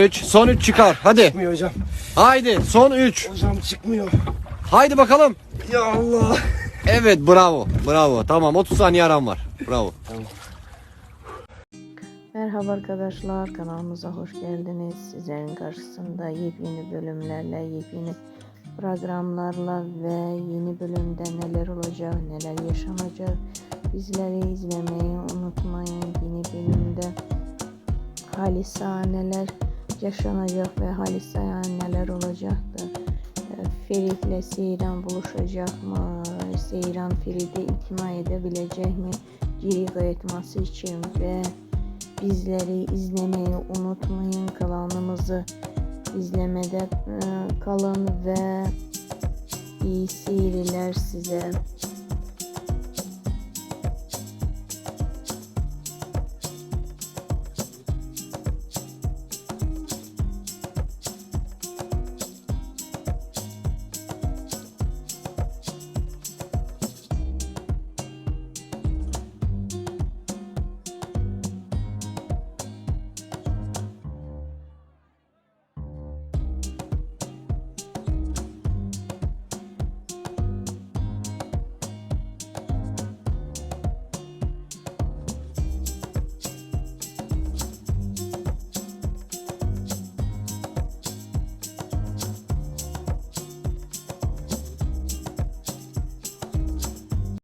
3 son 3 çıkar hadi. Çıkmıyor hocam. Haydi son 3. Hocam çıkmıyor. Haydi bakalım. Ya Allah. Evet bravo. Bravo. Tamam 30 saniye aram var. Bravo. Merhaba arkadaşlar kanalımıza hoş geldiniz. Sizlerin karşısında yepyeni bölümlerle, yepyeni programlarla ve yeni bölümde neler olacak, neler yaşanacak bizleri izlemeyi unutmayın. Yeni bölümde Halisa neler yaşanacak ve Halisa'ya neler olacaktır. E, Ferit'le Seyran buluşacak mı? Seyran Ferit'i ikna edebilecek mi? Geri kayıtması için ve bizleri izlemeyi unutmayın. Kanalımızı izlemede e, kalın ve iyi seyirler size.